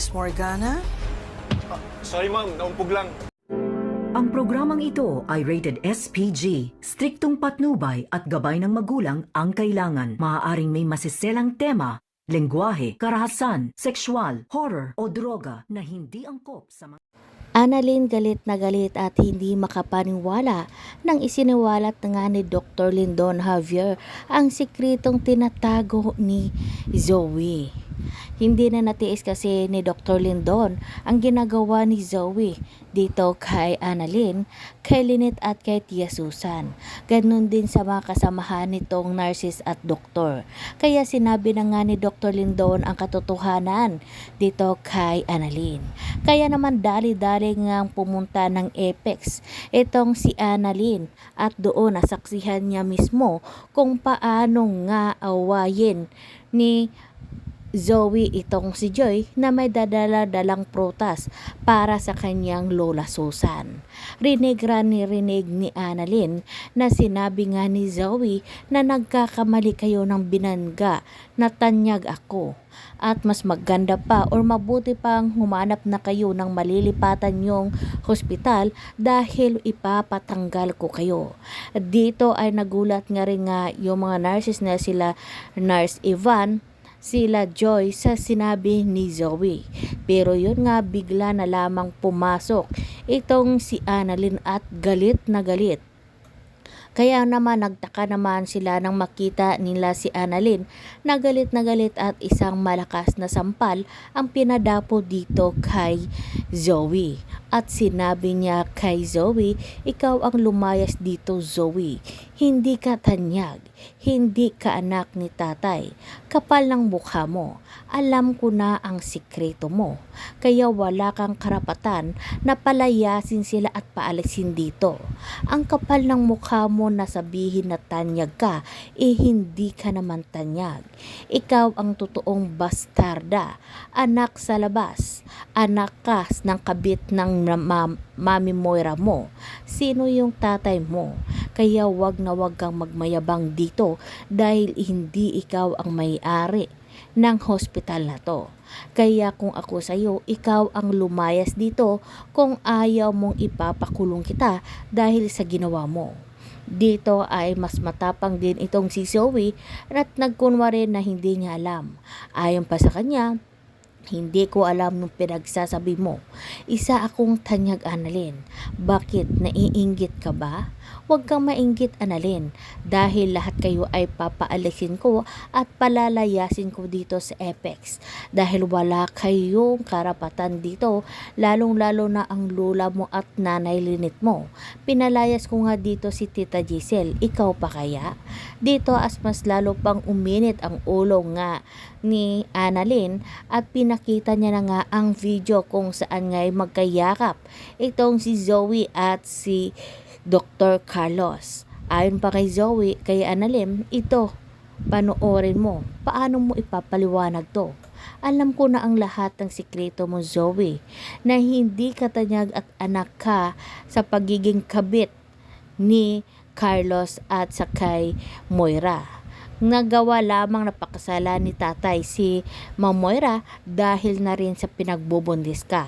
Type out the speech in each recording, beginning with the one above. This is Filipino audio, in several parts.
Miss Morgana? Sorry ma'am, naumpog lang. Ang programang ito ay rated SPG. Striktong patnubay at gabay ng magulang ang kailangan. Maaaring may masiselang tema, lengguwahe, karahasan, sexual, horror o droga na hindi angkop sa mga... Annalyn galit na galit at hindi makapaniwala nang isiniwalat nga ni Dr. Lindon Javier ang sikretong tinatago ni Zoe. Hindi na natiis kasi ni Dr. Lindon ang ginagawa ni Zoe dito kay Annalyn, kay Lynette at kay Tia Susan. Ganon din sa mga kasamahan nitong nurses at doktor. Kaya sinabi na nga ni Dr. Lindon ang katotohanan dito kay Annalyn. Kaya naman dali-dali nga pumunta ng Apex. Itong si Annalyn. At doon nasaksihan niya mismo kung paano nga awayin ni Zoe itong si Joy na may dadala-dalang prutas para sa kanyang lola Susan. Rinig ni rinig ni Annalyn na sinabi nga ni Zoe na nagkakamali kayo ng binangga na tanyag ako. At mas maganda pa or mabuti pang humanap na kayo ng malilipatan yung hospital dahil ipapatanggal ko kayo. Dito ay nagulat nga rin nga yung mga nurses na sila Nurse Ivan sila Joy sa sinabi ni Zoe. Pero yun nga bigla na lamang pumasok itong si Annalyn at galit na galit. Kaya naman nagtaka naman sila nang makita nila si Annalyn na galit na galit at isang malakas na sampal ang pinadapo dito kay Zoe. At sinabi niya kay Zoe, ikaw ang lumayas dito Zoe. Hindi ka tanyag, hindi ka anak ni tatay. Kapal ng mukha mo. Alam ko na ang sikreto mo. Kaya wala kang karapatan na palayasin sila at paalisin dito. Ang kapal ng mukha mo na sabihin na tanyag ka, eh hindi ka naman tanyag. Ikaw ang totoong bastarda, anak sa labas, anak ka ng kabit ng ma- mami Moira mo. Sino yung tatay mo? Kaya wag na wag kang magmayabang dito dahil hindi ikaw ang may-ari ng hospital na to. Kaya kung ako sa iyo, ikaw ang lumayas dito kung ayaw mong ipapakulong kita dahil sa ginawa mo. Dito ay mas matapang din itong si Zoe at nagkunwari na hindi niya alam. Ayon pa sa kanya, hindi ko alam nung pinagsasabi mo. Isa akong tanyag Annalyn. Bakit naiinggit ka ba? Huwag kang mainggit Annalyn dahil lahat kayo ay papaalisin ko at palalayasin ko dito sa Apex dahil wala kayong karapatan dito lalong lalo na ang lula mo at nanay linit mo. Pinalayas ko nga dito si Tita Giselle. Ikaw pa kaya? Dito as mas lalo pang uminit ang ulo nga ni Annalyn at pinakita niya na nga ang video kung saan nga ay magkayakap itong si Zoe at si Dr. Carlos. Ayon pa kay Zoe, kay Annalyn, ito, panoorin mo. Paano mo ipapaliwanag to? Alam ko na ang lahat ng sikreto mo, Zoe, na hindi katanyag at anak ka sa pagiging kabit ni Carlos at sa kay Moira nagawa lamang na pakasalan ni tatay si Ma'am Moira dahil na rin sa pinagbubundis ka.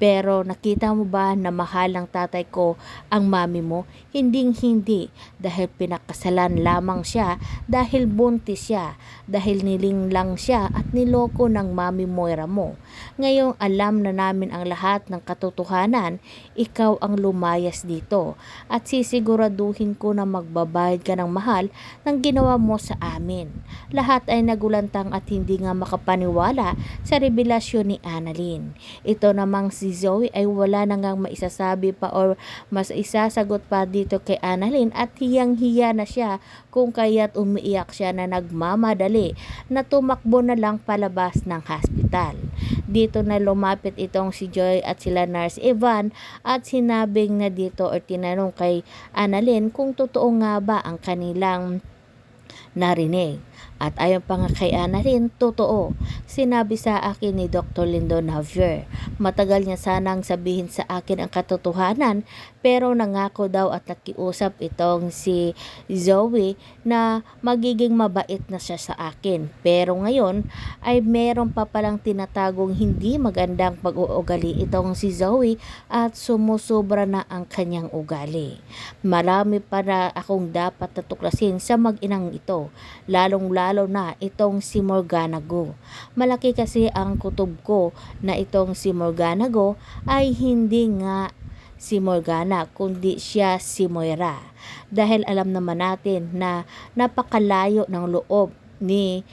Pero nakita mo ba na mahal ng tatay ko ang mami mo? Hinding hindi dahil pinakasalan lamang siya dahil buntis siya dahil niling lang siya at niloko ng mami Moira mo. Ngayong alam na namin ang lahat ng katotohanan, ikaw ang lumayas dito at sisiguraduhin ko na magbabayad ka ng mahal ng ginawa mo sa amin. Lahat ay nagulantang at hindi nga makapaniwala sa revelasyon ni Annalyn. Ito namang si Zoe ay wala na ngang maisasabi pa or mas isasagot pa dito kay Annalyn at hiyang-hiya na siya kung kaya't umiiyak siya na nagmamadali na tumakbo na lang palabas ng hospital. Dito na lumapit itong si Joy at sila Nurse Evan at sinabing na dito or tinanong kay Annalyn kung totoo nga ba ang kanilang narinig. At ayon pa nga kay Annalyn, totoo. Sinabi sa akin ni Dr. Lindon Javier, matagal niya sanang sabihin sa akin ang katotohanan pero nangako daw at nakiusap itong si Zoe na magiging mabait na siya sa akin. Pero ngayon ay meron pa palang tinatagong hindi magandang pag-uugali itong si Zoe at sumusobra na ang kanyang ugali. Marami pa akong dapat natuklasin sa mag-inang ito, lalong-lalo na itong si Morgana Go. Malaki kasi ang kutob ko na itong si Morgana Go ay hindi nga si Morgana kundi siya si Moira. Dahil alam naman natin na napakalayo ng loob ni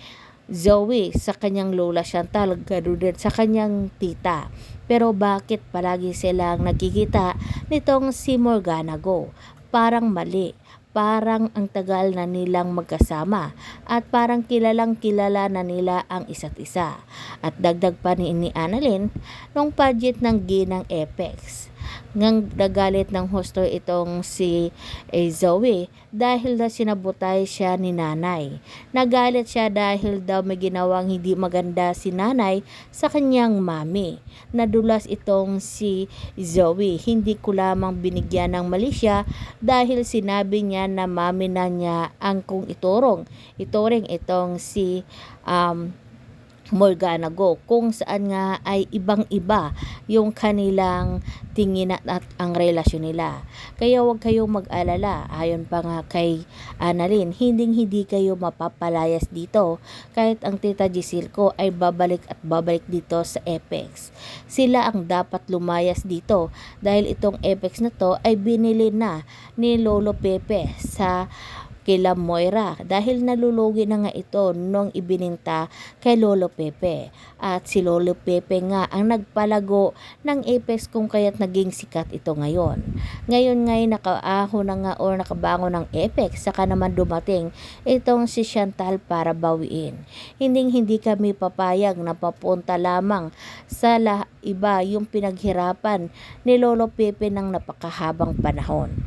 Zoe sa kanyang lola Chantal, din sa kanyang tita. Pero bakit palagi silang nagkikita nitong si Morgana Go? Parang mali. Parang ang tagal na nilang magkasama at parang kilalang kilala na nila ang isa't isa. At dagdag pa ni, ni Annalyn nung budget ng Ginang Apex. Ngang nagalit ng hosto itong si eh, Zoe dahil daw sinabutay siya ni nanay. Nagalit siya dahil daw may ginawang hindi maganda si nanay sa kanyang mami. Nadulas itong si Zoe. Hindi ko lamang binigyan ng mali siya dahil sinabi niya na mami na niya ang kung iturong. Ituring itong si um, Morgana Go kung saan nga ay ibang-iba yung kanilang tingin at, at ang relasyon nila. Kaya huwag kayong mag-alala. Ayon pa nga kay Annalyn, hindi-hindi kayo mapapalayas dito kahit ang tita Giselle ko ay babalik at babalik dito sa Apex. Sila ang dapat lumayas dito dahil itong Apex na to ay binili na ni Lolo Pepe sa kila Moira dahil nalulugi na nga ito nung ibininta kay Lolo Pepe. At si Lolo Pepe nga ang nagpalago ng Apex kung kaya't naging sikat ito ngayon. Ngayon ngay nakaaho na nga o nakabango ng Apex saka naman dumating itong si Chantal para bawiin. Hindi hindi kami papayag na papunta lamang sa iba yung pinaghirapan ni Lolo Pepe ng napakahabang panahon.